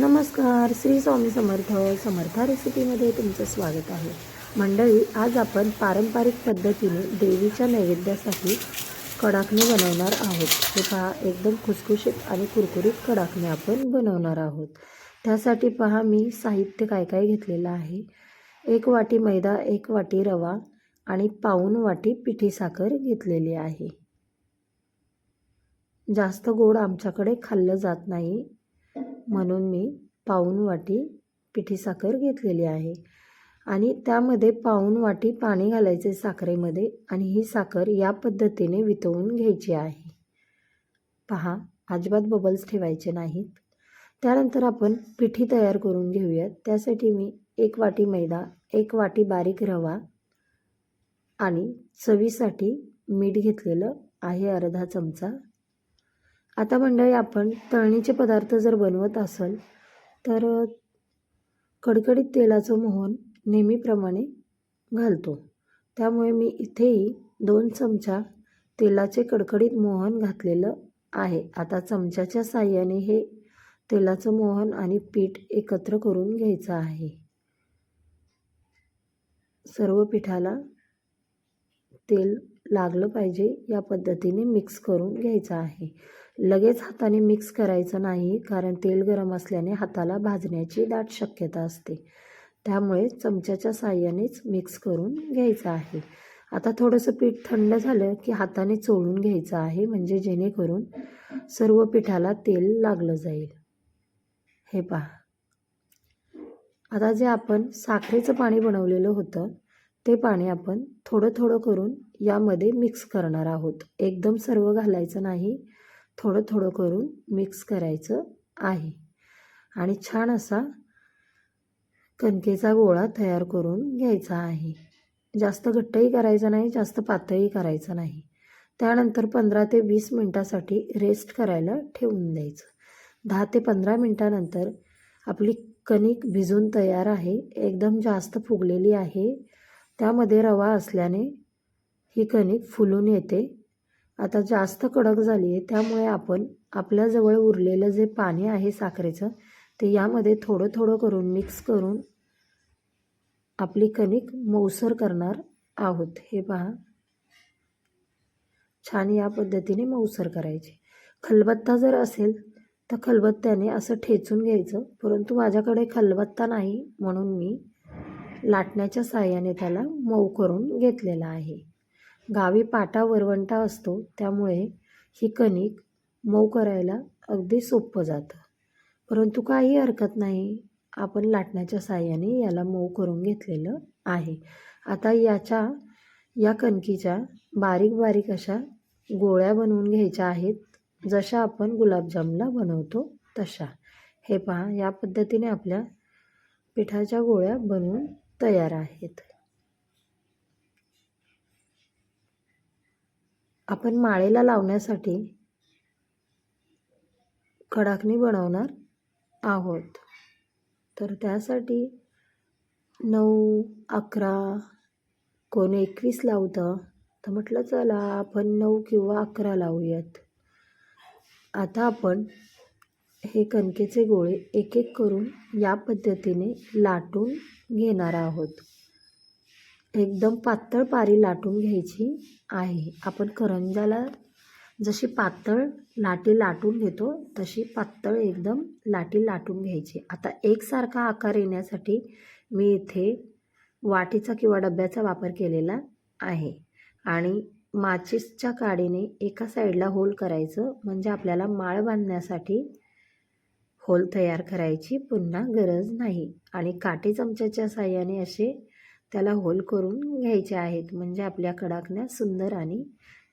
नमस्कार श्री स्वामी समर्थ समर्था रेसिपीमध्ये तुमचं स्वागत आहे. मंडळी आज आपण पारंपरिक पद्धतीने देवीच्या नैवेद्यासाठी कडाकणे बनवणार आहोत. हे पहा एकदम खुसखुशीत आणि कुरकुरीत कडाकणे आपण बनवणार आहोत. त्यासाठी पहा मी साहित्य काय काय घेतलेलं आहे. एक वाटी मैदा एक वाटी रवा आणि पाऊन वाटी पिठी साखर घेतलेली आहे. जास्त गोड आमच्याकडे खाल्लं जात नाही. म्हणून मी पाऊण वाटी पिठी साखर घेतलेली आहे. आणि त्यामध्ये पाऊण वाटी पाणी घालायचे साखरेमध्ये आणि ही साखर या पद्धतीने वितळून घ्यायची आहे. पहा अजिबात बबल्स ठेवायचे नाहीत. त्यानंतर आपण पिठी तयार करून घेऊयात. त्यासाठी मी एक वाटी मैदा एक वाटी बारीक रवा आणि चवीसाठी मीठ घेतलेलं आहे अर्धा चमचा आता मंडळी आपण तळणीचे पदार्थ जर बनवत असाल तर कडकडीत तेलाचं मोहन नेहमीप्रमाणे घालतो. त्यामुळे मी इथेही दोन चमचा तेलाचे कडकडीत मोहन घातलेलं आहे. आता चमच्याच्या साह्याने हे तेलाचं मोहन आणि पीठ एकत्र करून घ्यायचं आहे. सर्व पिठाला तेल लागलं पाहिजे या पद्धतीने मिक्स करून घ्यायचं आहे. लगेच हाताने मिक्स करायचं नाही कारण तेल गरम असल्याने हाताला भाजण्याची दाट शक्यता असते. त्यामुळे चमच्याच्या साह्यानेच मिक्स करून घ्यायचं आहे. आता थोडंसं पीठ थंड झालं की हाताने चोळून घ्यायचं आहे म्हणजे जेणेकरून सर्व पिठाला तेल लागलं जाईल. हे पहा. आता जे आपण साखरेचं पाणी बनवलेलं होतं ते पाणी आपण थोडं थोडं करून यामध्ये मिक्स करणार आहोत. एकदम सर्व घालायचं नाही. थोडं थोडं करून मिक्स करायचं आहे. आणि छान असा कणकेचा गोळा तयार करून घ्यायचा आहे. जास्त घट्टही करायचा नाही जास्त पातळही करायचं नाही. त्यानंतर पंधरा ते वीस मिनटासाठी रेस्ट करायला ठेवून द्यायचं. दहा ते पंधरा मिनटानंतर आपली कणिक भिजून तयार आहे. एकदम जास्त फुगलेली आहे. त्यामध्ये रवा असल्याने ही कणिक फुलून येते. आता जास्त कडक झाली आहे त्यामुळे आपण आपल्याजवळ उरलेलं जे पाणी आहे साखरेचं ते यामध्ये थोडं थोडं करून मिक्स करून आपली कणिक मऊसर करणार आहोत. हे पहा. छान या पद्धतीने मऊसर करायचे. खलबत्ता जर असेल तर खलबत्त्याने असं ठेचून घ्यायचं परंतु माझ्याकडे खलबत्ता नाही म्हणून मी लाटण्याच्या साह्याने त्याला मऊ करून घेतलेला आहे. गावी पाटा वरवंटा असतो त्यामुळे ही कणिक मऊ करायला अगदी सोपं जातं. परंतु काही हरकत नाही आपण लाटण्याच्या साह्याने याला मऊ करून घेतलेलं आहे. आता याच्या या कणकीच्या बारीक बारीक अशा गोळ्या बनवून घ्यायच्या आहेत. जशा आपण गुलाबजामला बनवतो तशा. हे पहा या पद्धतीने आपल्या पिठाच्या गोळ्या बनवून तयार आहेत. आपण माळेला लावण्यासाठी कडाकणी बनवणार आहोत. तर त्यासाठी नऊ अकरा कोण एकवीस लावतं? तर म्हटलं चला आपण नऊ किंवा अकरा लावूयात. आता आपण हे कणकेचे गोळे एक एक करून या पद्धतीने लाटून घेणार आहोत. एकदम पातळ पारी लाटून घ्यायची आहे. आपण करंजाला जशी पातळ लाटी लाटून घेतो तशी पातळ एकदम लाटी लाटून घ्यायची. आता एकसारखा आकार येण्यासाठी मी इथे वाटीचा किंवा डब्याचा वापर केलेला आहे. आणि माचीसच्या काडीने एका साईडला होल करायचं म्हणजे आपल्याला माळ बांधण्यासाठी होल तयार करायची पुन्हा गरज नाही. आणि काटे चमच्याच्या साह्याने असे त्याला होल करून घ्यायचे आहेत. म्हणजे आपल्या कडाकण्या सुंदर आणि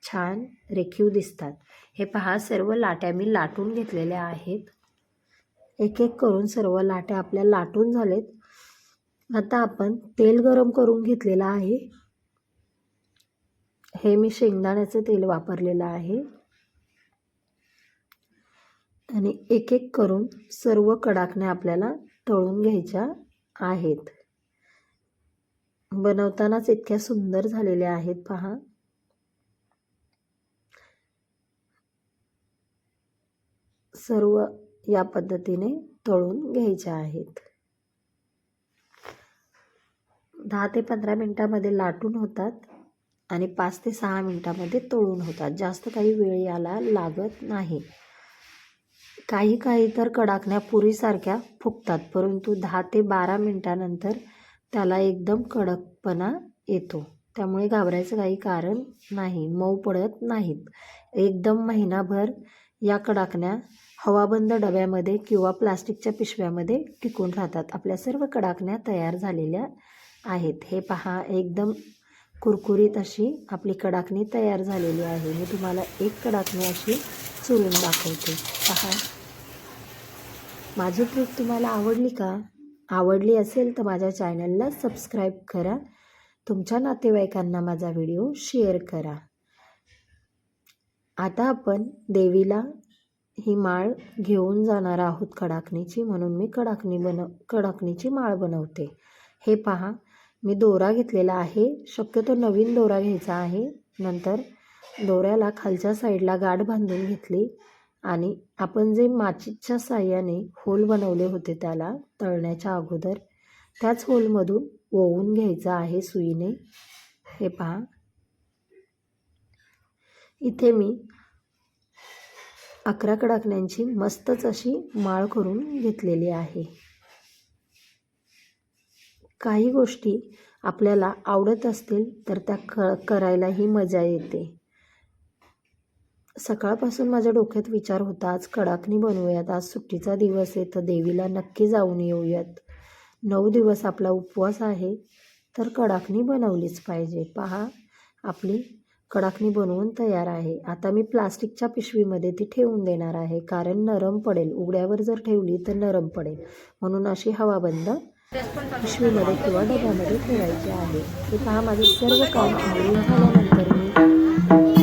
छान रेखीव दिसतात. हे पहा सर्व लाट्या मी लाटून घेतलेल्या आहेत. एक एक करून सर्व लाट्या आपल्या लाटून झालेत. आता आपण तेल गरम करून घेतलेलं आहे. हे मी शेंगदाण्याचं तेल वापरलेलं आहे. आणि एक एक करून सर्व कडाकण्या आपल्याला तळून घ्यायच्या आहेत. बनवतानाच इतक्या सुंदर झालेल्या आहेत पहा. सर्व या पद्धतीने तळून घ्यायच्या आहेत. दहा ते पंधरा मिनटामध्ये लाटून होतात आणि पाच ते सहा मिनटामध्ये तळून होतात. जास्त काही वेळ याला लागत नाही. काही काही तर कडाकण्या पुरीसारख्या फुगतात परंतु दहा ते बारा मिनटानंतर त्याला एकदम कडकपणा येतो. त्यामुळे घाबरायचं काही कारण नाही मऊ पडत नाहीत. एकदम महिनाभर या कडाकण्या हवाबंद डब्यामध्ये किंवा प्लास्टिकच्या पिशव्यामध्ये टिकून राहतात. आपल्या सर्व कडाकण्या तयार झालेल्या आहेत. हे पहा एकदम कुरकुरीत अशी आपली कडाकणी तयार झालेली आहे. मी तुम्हाला एक कडाकणी अशी चुरून दाखवते. पहा. माझी ट्रिक तुम्हाला आवडली का? आवडली असेल तर माझ्या चॅनलला सबस्क्राईब करा. तुमच्या नातेवाईकांना माझा व्हिडिओ शेअर करा. आता आपण देवीला ही माळ घेऊन जाणार आहोत कडाकणीची म्हणून मी कडाकणी बनव कडाकणीची माळ बनवते. हे पहा मी दोरा घेतलेला आहे. शक्यतो नवीन दोरा घ्यायचा आहे. नंतर दोऱ्याला खालच्या साईडला गाठ बांधून घेतली. आणि आपण जे माचीच्या साह्याने होल बनवले होते त्याला तळण्याच्या अगोदर त्याच होलमधून ओवून घ्यायचं आहे सुईने. हे पहा. इथे मी अकरा कडाकण्यांची मस्तच अशी माळ करून घेतलेली आहे. काही गोष्टी आपल्याला आवडत असतील तर त्या क करायलाही मजा येते. सकाळपासून माझ्या डोक्यात विचार होता आज कडाकणी बनवूयात आज सुट्टीचा दिवस आहे तर देवीला नक्की जाऊन येऊयात. नऊ दिवस आपला उपवास आहे तर कडाकणी बनवलीच पाहिजे. पहा आपली कडाकणी बनवून तयार आहे. आता मी प्लास्टिकच्या पिशवीमध्ये ती ठेवून देणार आहे कारण नरम पडेल. उघड्यावर जर ठेवली तर नरम पडेल. म्हणून अशी हवाबंद पिशवीमध्ये किंवा डब्यामध्ये ठेवायची आहे. हे पहा माझे सर्व काम झाल्यानंतर मी